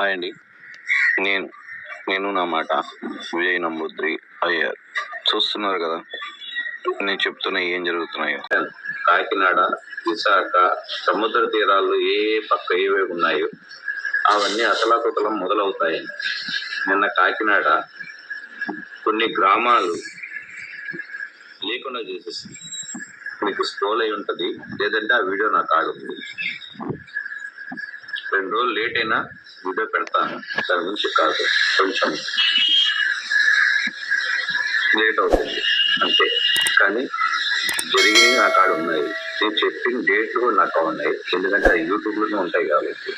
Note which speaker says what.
Speaker 1: Hi అండి. నేను నేను నా మాట విజయ్ నమూద్రి అయ్యార్ చూస్తున్నారు కదా నేను చెప్తున్నా ఏం జరుగుతున్నాయో. కాకినాడ విశాఖ సముద్ర తీరాలు ఏ పక్క ఏవే ఉన్నాయో అవన్నీ అతలాకుతలం మొదలవుతాయి. నిన్న కాకినాడ కొన్ని గ్రామాలు లేకుండా చేసేసి మీకు స్క్రోల్ అయి ఉంటుంది లేదంటే ఆ వీడియో నాకు ఆగుతుంది రోజులు లేట్ అయినా వీడియో పెడతాను. దాని గురించి కాదు. కొంచెం లేట్ అవుతుంది. అంతే. కానీ జరిగినవి నా కాడ ఉన్నాయి. నేను చెప్పిన డేట్లు కూడా నాకు ఉన్నాయి. ఎందుకంటే అది యూట్యూబ్లోనే ఉంటాయి కాబట్టి.